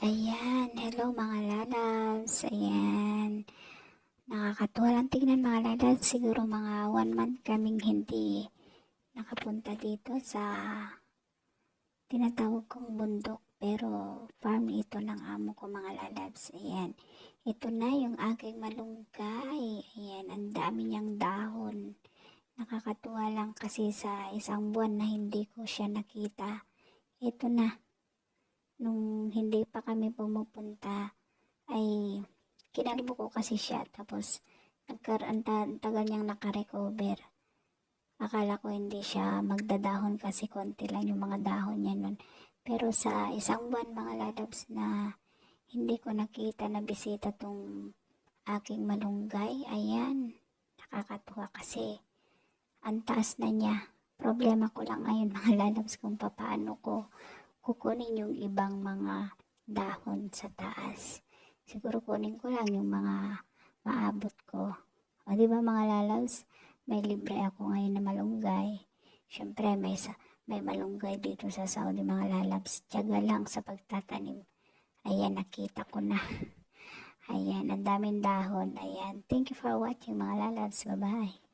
Ayan, hello mga lalabs. Ayan. Nakakatuwa lang tignan mga lalabs. Siguro mga one month kaming hindi nakapunta dito sa tinatawag kong bundok. Pero farm ito ng amo ko mga lalabs. Ayan. Ito na yung aking malunggay. Ayan, ang dami niyang dahon. Nakakatuwa lang kasi sa isang buwan na hindi ko siya nakita. Ito na nung hindi pa kami pumupunta ay kinalbo ko kasi siya. Tapos nagkaroon ta- tagal niyang nakarecover. Akala ko hindi siya magdadahon kasi konti lang yung mga dahon niya nun. Pero sa isang buwan mga ladabs na hindi ko nakita na bisita tong aking malunggay ayan nakakatuwa kasi. Ang taas na niya. Problema ko lang ngayon mga ladabs kung paano ko kukunin yung ibang mga dahon sa taas. Siguro kunin ko lang yung mga maabot ko. O di ba mga lalabs, may libre ako ngayon na malunggay. Siyempre may, sa, may malunggay dito sa Saudi mga lalabs. Tiyaga lang sa pagtatanim. Ayan, nakita ko na. Ayan, ang daming dahon. Ayan, thank you for watching mga lalabs. Bye-bye.